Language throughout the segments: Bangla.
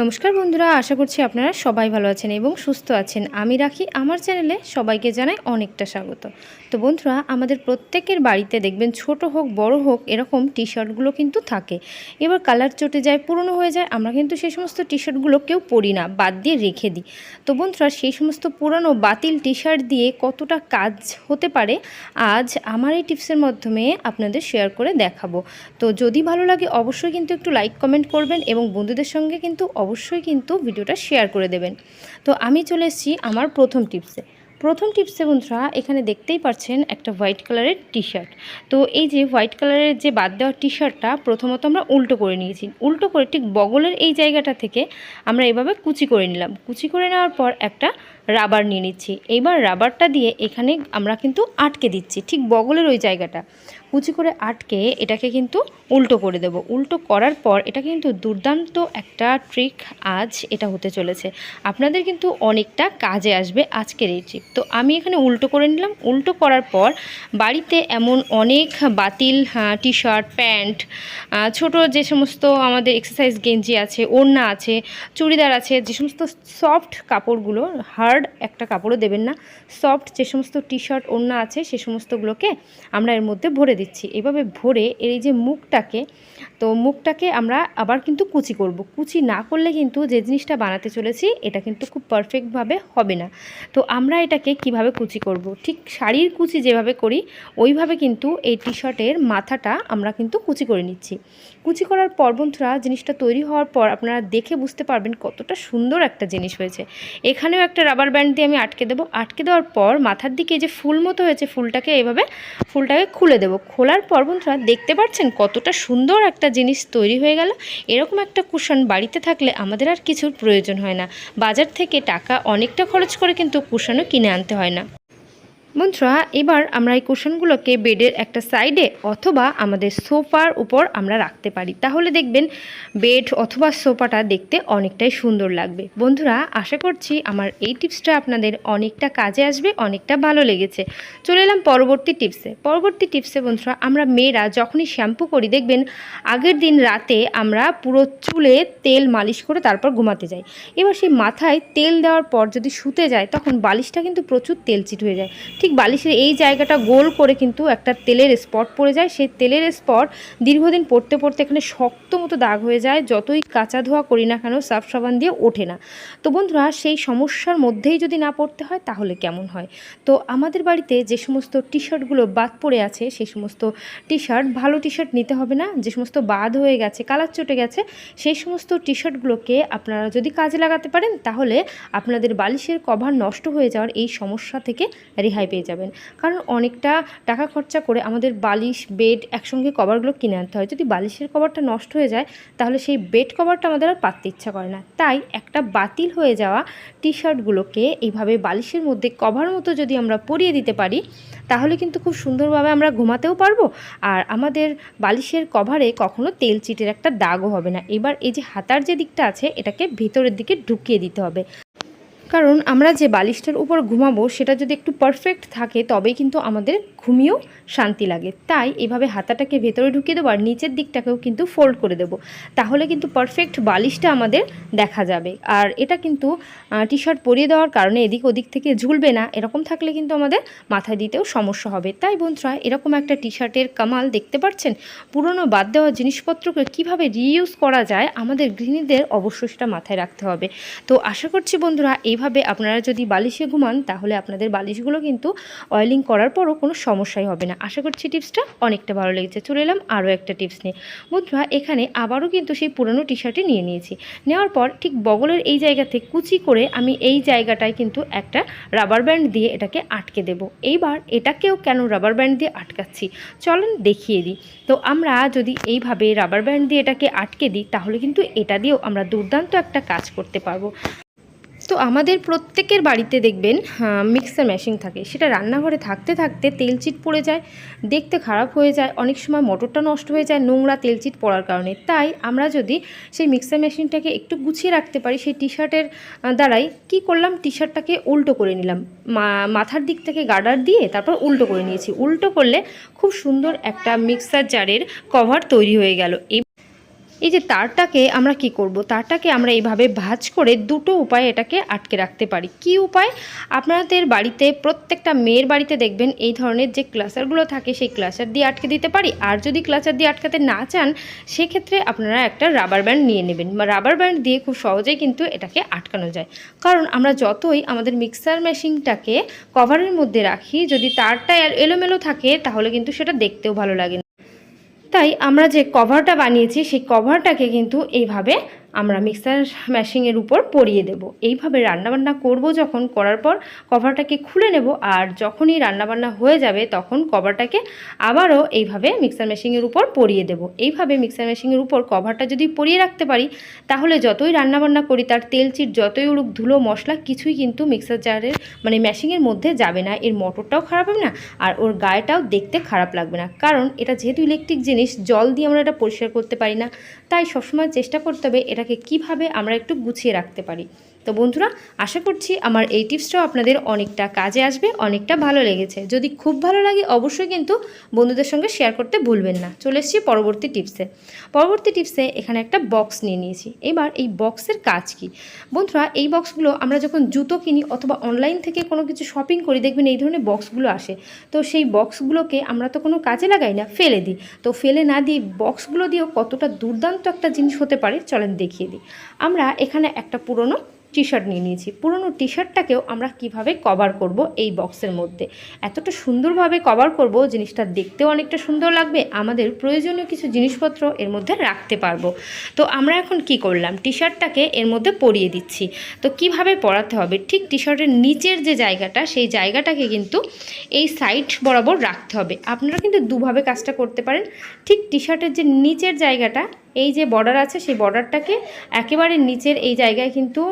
নমস্কার বন্ধুরা, আশা করছি আপনারা সবাই ভালো আছেন এবং সুস্থ আছেন। আমি রাখি, আমার চ্যানেলে সবাইকে জানাই অনেকটা স্বাগত। তো বন্ধুরা, আমাদের প্রত্যেকের বাড়িতে দেখবেন ছোট হোক, বড় হোক, এরকম টি শার্টগুলো কিন্তু থাকে। এবার কালার চটে যায়, পুরনো হয়ে যায়, আমরা কিন্তু সেই সমস্ত টি শার্টগুলো কেউ পরি না, বাদ দিয়ে রেখে দিই। তো বন্ধুরা, সেই সমস্ত পুরানো বাতিল টি শার্ট দিয়ে কতটা কাজ হতে পারে, আজ আমার এই টিপসের মাধ্যমে আপনাদের শেয়ার করে দেখাবো। তো যদি ভালো লাগে, অবশ্যই কিন্তু একটু লাইক, কমেন্ট করবেন এবং বন্ধুদের সঙ্গে কিন্তু অবশ্যই কিন্তু ভিডিওটা শেয়ার করে দেবেন। তো আমি চলে এসেছি আমার প্রথম টিপসে প্রথম টিপসে বন্ধুরা, এখানে দেখতেই পাচ্ছেন একটা হোয়াইট কালারের টি শার্ট তো এই যে হোয়াইট কালারের যে বাদ দেওয়া টি শার্টটা প্রথমত আমরা উল্টো করে নিয়েছি। উল্টো করে ঠিক বগলের এই জায়গাটা থেকে আমরা এভাবে কুচি করে নিলাম। কুচি করে নেওয়ার পর একটা রাবার নিয়ে নিচ্ছি। এইবার রাবারটা দিয়ে এখানে আমরা কিন্তু আটকে দিচ্ছি ঠিক বগলের ওই জায়গাটা। কুচি করে আটকে এটাকে কিন্তু উল্টো করে দেব। উল্টো করার পর এটা কিন্তু দুর্দান্ত একটা ট্রিক আজ এটা হতে চলেছে। আপনাদের কিন্তু অনেকটা কাজে আসবে আজকের এই ট্রিক তো আমি এখানে উল্টো করে নিলাম। উল্টো করার পর বাড়িতে এমন অনেক বাতিল টি শার্ট প্যান্ট ছোট যে সমস্ত আমাদের এক্সারসাইজ গেঞ্জি আছে, ওড়না আছে, চুড়িদার আছে, যে সমস্ত সফট কাপড়গুলো হার্ড একটা কাপড়ও দেবেন না সফট যে সমস্ত টি শার্ট ওড়না আছে, সে সমস্তগুলোকে আমরা এর মধ্যে ভরে দিচ্ছি। এভাবে ভরে এই যে মুখটাকে, তো মুখটাকে আমরা আবার কিন্তু কুচি করব। কুচি না করলে কিন্তু যে জিনিসটা বানাতে চলেছি, এটা কিন্তু খুব পারফেক্টভাবে হবে না। তো আমরা এটাকে কীভাবে কুচি করব? ঠিক শাড়ির কুচি যেভাবে করি, ওইভাবে কিন্তু এই টি শার্টের মাথাটা আমরা কিন্তু কুচি করে নিচ্ছি। কুচি করার পর বন্ধুরা, জিনিসটা তৈরি হওয়ার পর আপনারা দেখে বুঝতে পারবেন কতটা সুন্দর একটা জিনিস হয়েছে। এখানেও একটা রাবার ব্যান্ড দিয়ে আমি আটকে দেবো। আটকে দেওয়ার পর মাথার দিকে যে ফুল মতো হয়েছে, ফুলটাকে এভাবে, ফুলটাকে খুলে দেবো। খোলার পর বন্ধুরা দেখতে পাচ্ছেন কতটা সুন্দর একটা জিনিস তৈরি হয়ে গেল। এরকম একটা কুশন বাড়িতে থাকলে আমাদের আর কিছুর প্রয়োজন হয় না। বাজার থেকে টাকা অনেকটা খরচ করে কিন্তু কুশনও কিনে আনতে হয় না। বন্ধুরা, এবার আমরা এই কুশনগুলোকে বেডের একটা সাইডে অথবা আমাদের সোফার উপর আমরা রাখতে পারি। তাহলে দেখবেন বেড অথবা সোফাটা দেখতে অনেকটাই সুন্দর লাগবে। বন্ধুরা, আশা করছি আমার এই টিপসটা আপনাদের অনেকটা কাজে আসবে, অনেকটা ভালো লেগেছে। চলে এলাম পরবর্তী টিপসে। পরবর্তী টিপসে বন্ধুরা, আমরা মেয়েরা যখনই শ্যাম্পু করি, দেখবেন আগের দিন রাতে আমরা পুরো চুলে তেল মালিশ করে তারপর ঘুমাতে যাই। এবার সেই মাথায় তেল দেওয়ার পর যদি শুতে যায়, তখন বালিশটা কিন্তু প্রচুর তেল চিট হয়ে যায়। ঠিক বালিশের এই জায়গাটা গোল করে কিন্তু একটা তেলের স্পট পড়ে যায়। সেই তেলের স্পট দীর্ঘদিন পড়তে পড়তে এখানে শক্ত মতো দাগ হয়ে যায়, যতই কাঁচা ধোয়া করি না কেন সাফ সাবান দিয়ে ওঠে না। তো বন্ধুরা, সেই সমস্যার মধ্যেই যদি না পড়তে হয় তাহলে কেমন হয়? তো আমাদের বাড়িতে যে সমস্ত টি শার্টগুলো বাদ পড়ে আছে, সেই সমস্ত টি শার্ট ভালো টি শার্ট নিতে হবে না। যে সমস্ত বাদ হয়ে গেছে, কালার চটে গেছে, সেই সমস্ত টি শার্টগুলোকে আপনারা যদি কাজে লাগাতে পারেন তাহলে আপনাদের বালিশের কভার নষ্ট হয়ে যাওয়ার এই সমস্যা থেকে রেহাই পেয়ে যাবেন। কারণ অনেকটা টাকা খরচা করে আমাদের বালিশ, বেড একসঙ্গে কভারগুলো কিনে আনতে হয়। যদি বালিশের কভারটা নষ্ট হয়ে যায়, তাহলে সেই বেড কভারটা আমাদের আর পাততে ইচ্ছা করে না। তাই একটা বাতিল হয়ে যাওয়া টি শার্টগুলোকে এইভাবে বালিশের মধ্যে কভার মতো যদি আমরা পরিয়ে দিতে পারি, তাহলে কিন্তু খুব সুন্দরভাবে আমরা ঘুমাতেও পারব। আর আমাদের বালিশের কভারে কখনো তেল চিটের একটা দাগও হবে না। এবার এই যে হাতার যে দিকটা আছে, এটাকে ভেতরের দিকে ঢুকিয়ে দিতে হবে। কারণ আমরা যে বালিশটার উপর ঘুমাবো, সেটা যদি একটু পারফেক্ট থাকে, তবেই কিন্তু আমাদের ঘুমিয়েও শান্তি লাগে। তাই এভাবে হাতাটাকে ভেতরে ঢুকিয়ে দেবো আর নিচের দিকটাকেও কিন্তু ফোল্ড করে দেবো। তাহলে কিন্তু পারফেক্ট বালিশটা আমাদের দেখা যাবে। আর এটা কিন্তু টি শার্ট পরিয়ে দেওয়ার কারণে এদিক ওদিক থেকে ঝুলবে না। এরকম থাকলে কিন্তু আমাদের মাথায় দিতেও সমস্যা হবে। তাই বন্ধুরা, এরকম একটা টি শার্টের কামাল দেখতে পাচ্ছেন? পুরনো বাদ দেওয়া জিনিসপত্রকে কীভাবে রিইউজ করা যায়? আমাদের গৃহিণীদের অবশ্যই সেটা মাথায় রাখতে হবে। তো আশা করছি বন্ধুরা এইভাবে আপনারা যদি বালিশে ঘুমান, তাহলে আপনাদের বালিশগুলো কিন্তু অয়েলিং করার পরও কোনো সমস্যাই হবে না। আশা করছি টিপসটা অনেকটা ভালো লেগেছে। চলে এলাম আরও একটা টিপস নিয়ে। বন্ধুরা এখানে আবারও কিন্তু সেই পুরনো টি শার্টই নিয়ে নিয়েছি। নেওয়ার পর ঠিক বগলের এই জায়গাতে কুচি করে আমি এই জায়গাটায় কিন্তু একটা রাবার ব্যান্ড দিয়ে এটাকে আটকে দেব। এইবার এটাকেও কেন রাবার ব্যান্ড দিয়ে আটকাচ্ছি? চলেন দেখিয়ে দিই। তো আমরা যদি এইভাবে রাবার ব্যান্ড দিয়ে এটাকে আটকে দিই, তাহলে কিন্তু এটা দিয়েও আমরা দুর্দান্ত একটা কাজ করতে পারব। তো আমাদের প্রত্যেকের বাড়িতে দেখবেন মিক্সার মেশিন থাকে। সেটা রান্নাঘরে থাকতে থাকতে তেলচিট পড়ে যায়, দেখতে খারাপ হয়ে যায়, অনেক সময় মোটরটা নষ্ট হয়ে যায়, নোংরা তেলচিট পড়ার কারণে। তাই আমরা যদি সেই মিক্সার মেশিনটাকে একটু গুছিয়ে রাখতে পারি, সেই টি শার্টের দ্বারাই কি করলাম টি শার্টটাকে উল্টো করে নিলাম। মাথার দিক থেকে গার্ডার দিয়ে তারপর উল্টো করে নিয়েছি। উল্টো করলে খুব সুন্দর একটা মিক্সার জারের কভার তৈরি হয়ে গেল। এই যে তারটাকে আমরা কি করব? তারটাকে আমরা এইভাবে ভাঁজ করে দুটো উপায়ে এটাকে আটকে রাখতে পারি। কি উপায়? আপনাদের বাড়িতে প্রত্যেকটা মেয়ের বাড়িতে দেখবেন এই ধরনের যে ক্লাসারগুলো থাকে, সেই ক্লাসার দিয়ে আটকে দিতে পারি। আর যদি ক্লাসার দিয়ে আটকাতে না চান, সেক্ষেত্রে আপনারা একটা রাবার ব্যান্ড নিয়ে নেবেন। বা রাবার ব্যান্ড দিয়ে খুব সহজেই কিন্তু এটাকে আটকানো যায়। কারণ আমরা যতই আমাদের মিক্সার মেশিনটাকে কভারের মধ্যে রাখি, যদি তারটা এল- এলোমেলো থাকে, তাহলে কিন্তু সেটা দেখতেও ভালো লাগে তাই আমরা যে কভারটা বানিয়েছি সেই কভারটাকে কিন্তু এইভাবে আমরা মিক্সার মেশিনের উপর পরিয়ে দেব। এইভাবে রান্নাবান্না করব যখন, করার পর কভারটাকে খুলে নেব আর যখনই রান্নাবান্না হয়ে যাবে তখন কভারটাকে আবারও এইভাবে মিক্সার মেশিনের উপর পরিয়ে দেব। এইভাবে মিক্সার মেশিনের উপর কভারটা যদি পরিয়ে রাখতে পারি, তাহলে যতই রান্নাবান্না করি তার তেল চিট যতই উড়ুক ধুলো, মশলা কিছুই কিন্তু মিক্সার জারের মানে মেশিনের মধ্যে যাবে না। এর মোটরটাও খারাপ হবে না আর ওর গায়েটাও দেখতে খারাপ লাগবে না। কারণ এটা যেহেতু ইলেকট্রিক জিনিস, জল দিয়ে আমরা এটা পরিষ্কার করতে পারি না। তাই সবসময় চেষ্টা করতে হবে এটাকে কীভাবে আমরা একটু গুছিয়ে রাখতে পারি? তো বন্ধুরা, আশা করছি আমার এই টিপসটাও আপনাদের অনেকটা কাজে আসবে, অনেকটা ভালো লেগেছে। যদি খুব ভালো লাগে অবশ্যই কিন্তু বন্ধুদের সঙ্গে শেয়ার করতে ভুলবেন না। চলে এসেছি পরবর্তী টিপসে পরবর্তী টিপসে এখানে একটা বক্স নিয়ে নিয়েছি। এবার এই বক্সের কাজ কি? বন্ধুরা, এই বক্সগুলো আমরা যখন জুতো কিনি অথবা অনলাইন থেকে কোনো কিছু শপিং করি, দেখবেন এই ধরনের বক্সগুলো আসে। তো সেই বক্সগুলোকে আমরা তো কোনো কাজে লাগাই না, ফেলে দিই। তো ফেলে না দিয়ে বক্সগুলো দিয়েও কতটা দুর্দান্ত একটা জিনিস হতে পারে, চলেন দেখিয়ে দিই। আমরা এখানে একটা পুরনো টি শার্ট নিয়ে নিয়েছি। পুরনো টি শার্টটাকেও আমরা কীভাবে কভার করব এই বক্সের মধ্যে? এতটা সুন্দরভাবে কভার করব, জিনিসটা দেখতেও অনেকটা সুন্দর লাগবে, আমাদের প্রয়োজনীয় কিছু জিনিসপত্র এর মধ্যে রাখতে পারব। তো আমরা এখন কি করলাম? টি শার্টটাকে এর মধ্যে পরিয়ে দিচ্ছি। তো কীভাবে পরাতে হবে? ঠিক টি শার্টের নিচের যে জায়গাটা, সেই জায়গাটাকে কিন্তু এই সাইড বরাবর রাখতে হবে। আপনারা কিন্তু দুভাবে কাজটা করতে পারেন। ঠিক টি শার্টের যে নিচের জায়গাটা, এই যে বর্ডার আছে, সেই বর্ডারটাকে একেবারে নিচের এই জায়গায় কিন্তু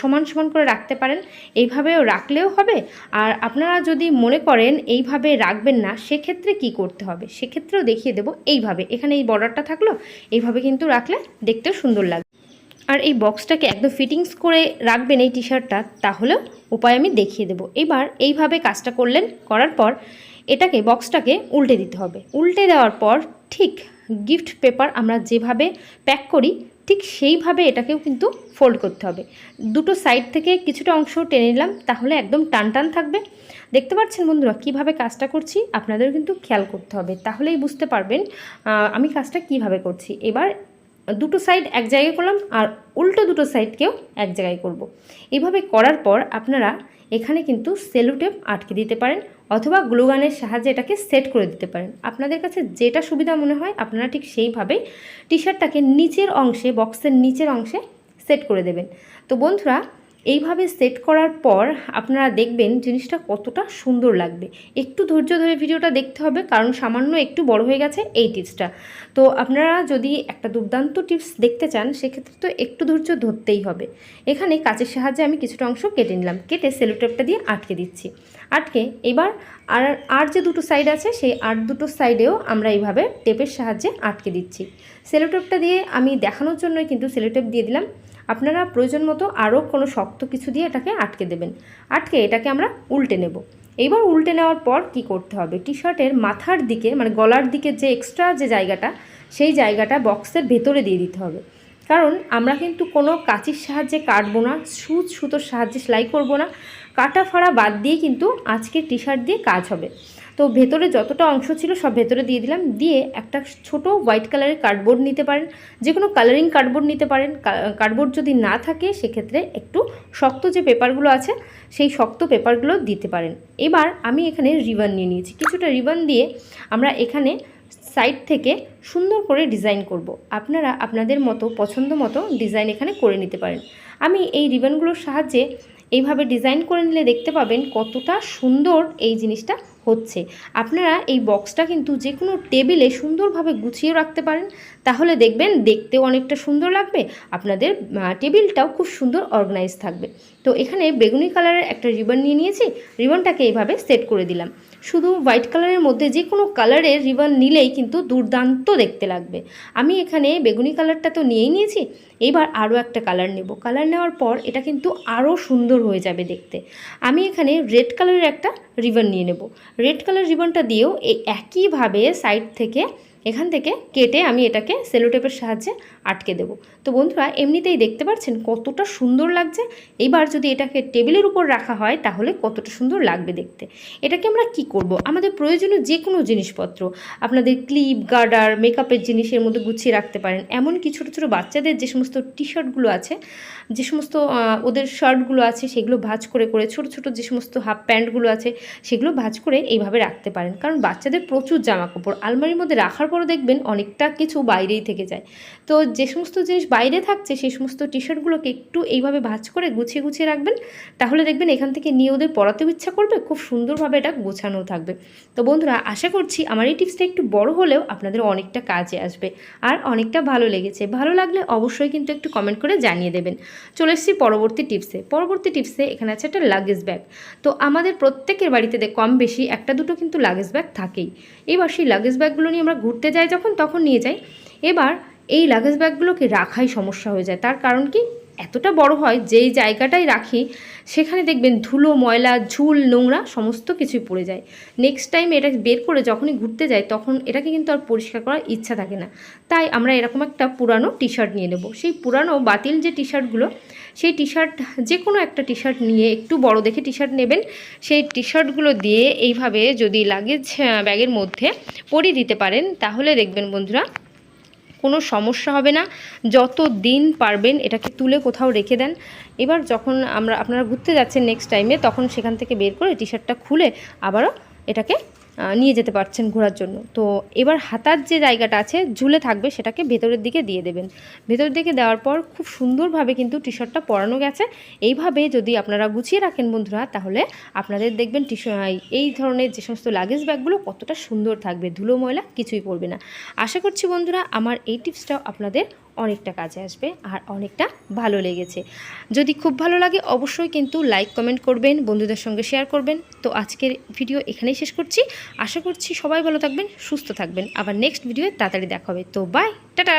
সমান সমান করে রাখতে পারেন। এইভাবেও রাখলেও হবে। আর আপনারা যদি মনে করেন এইভাবে রাখবেন না, সেক্ষেত্রে কি করতে হবে? সেক্ষেত্রেও দেখিয়ে দেবো এইভাবে। এখানে এই বর্ডারটা থাকল, এইভাবে কিন্তু রাখলে দেখতেও সুন্দর লাগবে। আর এই বক্সটাকে একদম ফিটিংস করে রাখবেন এই টি শার্টটা তাহলেও উপায় আমি দেখিয়ে দেবো। এবার এইভাবে কাজটা করলেন, করার পর এটাকে বক্সটাকে উল্টে দিতে হবে। উল্টে দেওয়ার পর ঠিক গিফট পেপার আমরা যেভাবে প্যাক করি, ঠিক সেইভাবে এটাকেও কিন্তু ফোল্ড করতে হবে। দুটো সাইড থেকে কিছুটা অংশ টেনে নিলাম, তাহলে একদম টান টান থাকবে। দেখতে পাচ্ছেন বন্ধুরা, কীভাবে কাজটা করছি আপনাদেরও কিন্তু খেয়াল করতে হবে। তাহলেই বুঝতে পারবেন আমি কাজটা কীভাবে করছি। এবার দুটো সাইড এক জায়গায় করলাম আর উল্টো দুটো সাইডকেও এক জায়গায় করব। এভাবে করার পর আপনারা এখানে কিন্তু সেলুটেপ আটকে দিতে পারেন অথবা গ্লুগানের সাহায্যে এটাকে সেট করে দিতে পারেন আপনাদের কাছে যেটা সুবিধা মনে হয় আপনারা ঠিক সেইভাবে টি শার্টটাকে নিচের অংশে বক্সের নিচের অংশে সেট করে দেবেন তো বন্ধুরা এইভাবে সেট করার পর আপনারা দেখবেন জিনিসটা কতটা সুন্দর লাগবে। একটু ধৈর্য ধরে ভিডিওটা দেখতে হবে, কারণ সামান্য একটু বড় হয়ে গেছে এই টিপসটা তো আপনারা যদি একটা দুর্দান্ত টিপস দেখতে চান, সেক্ষেত্রে তো একটু ধৈর্য ধরতেই হবে। এখানে কাচের সাহায্যে আমি কিছুটা অংশ কেটে নিলাম। কেটে সেলোটেপটা দিয়ে আটকে দিচ্ছি। আটকে এবার আর আর যে দুটো সাইড আছে, সেই আর দুটো সাইডেও আমরা এইভাবে টেপের সাহায্যে আটকে দিচ্ছি। সেলোটেপটা দিয়ে আমি দেখানোর জন্যই কিন্তু সেলোটেপ দিয়ে দিলাম। আপনারা প্রয়োজন মতো আরও কোনো শক্ত কিছু দিয়ে এটাকে আটকে দেবেন। আটকে এটাকে আমরা উল্টে নেব। এইবার উল্টে নেওয়ার পর কি করতে হবে? টি শার্টের মাথার দিকে মানে গলার দিকে যে এক্সট্রা যে জায়গাটা, সেই জায়গাটা বক্সের ভেতরে দিয়ে দিতে হবে। কারণ আমরা কিন্তু কোনো কাঁচির সাহায্যে কাটবো না, সুচ সুতোর সাহায্যে সেলাই করব না। কাটা ফাড়া বাদ দিয়ে কিন্তু আজকে টি শার্ট দিয়ে কাজ হবে। তো ভেতরে যতটা অংশ ছিল সব ভেতরে দিয়ে দিলাম। দিয়ে একটা ছোট হোয়াইট কালারের কার্ডবোর্ড নিতে পারেন। যে কোনো কালারিং কার্ডবোর্ড নিতে পারেন। কার্ডবোর্ড যদি না থাকে, সেক্ষেত্রে একটু শক্ত যে পেপারগুলো আছে, সেই শক্ত পেপারগুলো দিতে পারেন। এবার আমি এখানে রিবন নিয়ে নিয়েছি। কিছুটা রিবন দিয়ে আমরা এখানে সাইড থেকে সুন্দর করে ডিজাইন করব। আপনারা আপনাদের মতো, পছন্দ মতো ডিজাইন এখানে করে নিতে পারেন। আমি এই রিবনগুলোর সাহায্যে এইভাবে ডিজাইন করে নিলে দেখতে পাবেন কতটা সুন্দর এই জিনিসটা হচ্ছে। আপনারা এই বক্সটা কিন্তু যে কোনো টেবিলে সুন্দরভাবে গুছিয়ে রাখতে পারেন। তাহলে দেখবেন দেখতেও অনেকটা সুন্দর লাগবে, আপনাদের টেবিলটাও খুব সুন্দর অর্গানাইজ থাকবে। তো এখানে বেগুনি কালারের একটা রিবন নিয়ে নিয়েছি রিবনটাকে এইভাবে সেট করে দিলাম। শুধু হোয়াইট কালারের মধ্যে যে কোনো কালারের রিবন নিলেই কিন্তু দুর্দান্ত দেখতে লাগবে। আমি এখানে বেগুনি কালারটা তো নিয়েই নিয়েছি, এবার আরও একটা কালার নেব। কালার নেওয়ার পর এটা কিন্তু আরও সুন্দর হয়ে যাবে দেখতে। আমি এখানে রেড কালারের একটা রিবন নিয়ে নেব। রেড কালার রিবনটা দিয়েও এই একইভাবে সাইড থেকে এখান থেকে কেটে আমি এটাকে সেলোটেপের সাহায্যে আটকে দেবো। তো বন্ধুরা, এমনিতেই দেখতে পাচ্ছেন কতটা সুন্দর লাগছে। এইবার যদি এটাকে টেবিলের উপর রাখা হয়, তাহলে কতটা সুন্দর লাগবে দেখতে। এটাকে আমরা কি করব? আমাদের প্রয়োজনীয় যে কোনো জিনিসপত্র, আপনাদের ক্লিপ, গার্ডার, মেকআপের জিনিসের মধ্যে গুছিয়ে রাখতে পারেন। এমনকি ছোটো ছোটো বাচ্চাদের যে সমস্ত টি শার্টগুলো আছে, যে সমস্ত ওদের শার্টগুলো আছে, সেগুলো ভাজ করে করে, ছোট ছোট যে সমস্ত হাফ প্যান্টগুলো আছে, সেগুলো ভাজ করে এইভাবে রাখতে পারেন। কারণ বাচ্চাদের প্রচুর জামা কাপড় আলমারির মধ্যে রাখার পরও দেখবেন অনেকটা কিছু বাইরেই থেকে যায়। তো যে সমস্ত জিনিস বাইরে থাকছে, সেই সমস্ত টি শার্টগুলোকে একটু এইভাবে ভাঁজ করে গুছিয়ে গুছিয়ে রাখবেন। তাহলে দেখবেন এখান থেকে নিয়ে ওদের পড়াতেও ইচ্ছা করবে, খুব সুন্দরভাবে এটা গোছানো থাকবে। তো বন্ধুরা, আশা করছি আমার এই টিপসটা একটু বড় হলেও আপনাদের অনেকটা কাজে আসবে আর অনেকটা ভালো লেগেছে। ভালো লাগলে অবশ্যই কিন্তু একটু কমেন্ট করে জানিয়ে দেবেন। চলে এসেছি পরবর্তী টিপসে। পরবর্তী টিপসে এখানে আছে একটা লাগেজ ব্যাগ তো আমাদের প্রত্যেকের বাড়িতে কম বেশি একটা দুটো কিন্তু লাগেজ ব্যাগ থাকেই। এবার সেই লাগেজ ব্যাগগুলো নিয়ে আমরা ঘুরতে যাই যখন, তখন নিয়ে যাই এবার এই লাগেজ ব্যাগগুলোকে রাখাই সমস্যা হয়ে যায়। তার কারণ কি? এতটা বড় হয় যেই জায়গাটাই রাখি, সেখানে দেখবেন ধুলো, ময়লা, ঝুল, নোংরা সমস্ত কিছুই পড়ে যায়। নেক্সট টাইম এটা বের করে যখনই ঘুরতে যাই, তখন এটাকে কিন্তু আর পরিষ্কার করার ইচ্ছা থাকে না। তাই আমরা এরকম একটা পুরানো টি শার্ট নিয়ে নেব। সেই পুরানো বাতিল যে টি শার্টগুলো সেই টি শার্ট যে কোনো একটা টি শার্ট নিয়ে একটু বড় দেখে টি শার্ট নেবেন। সেই টি শার্টগুলো দিয়ে এইভাবে যদি লাগেজ ব্যাগের মধ্যে পরিয়ে দিতে পারেন, তাহলে দেখবেন বন্ধুরা কোনো সমস্যা হবে না। যত দিন পারবেন এটাকে তুলে কোথাও রেখে দেন। এবার যখন আমরা, আপনারা ঘুরতে যাচ্ছেন নেক্সট টাইমে তখন সেখান থেকে বের করে টি শার্টটা খুলে আবারও এটাকে নিয়ে যেতে পারছেন ঘোরার জন্য। তো এবার হাতার যে জায়গাটা আছে, ঝুলে থাকবে সেটাকে ভেতরের দিকে দিয়ে দেবেন। ভেতরের দিকে দেওয়ার পর খুব সুন্দরভাবে কিন্তু টি শার্টটা পরানো গেছে। এইভাবে যদি আপনারা গুছিয়ে রাখেন বন্ধুরা, তাহলে আপনাদের দেখবেন টি এই ধরনের যে সমস্ত লাগেজ ব্যাগগুলো কতটা সুন্দর থাকবে। ধুলো ময়লা কিছুই পড়বে না। আশা করছি বন্ধুরা, আমার এই টিপসটাও আপনাদের অনেকটা কাজে আসবে আর অনেকটা ভালো লেগেছে। যদি খুব ভালো লাগে অবশ্যই কিন্তু লাইক কমেন্ট করবেন, বন্ধুদের সঙ্গে শেয়ার করবেন। তো আজকের ভিডিও এখানেই শেষ করছি। আশা করছি সবাই ভালো থাকবেন, সুস্থ থাকবেন। আবার নেক্সট ভিডিও তাড়াতাড়ি দেখা হবে। তো বাই টাটা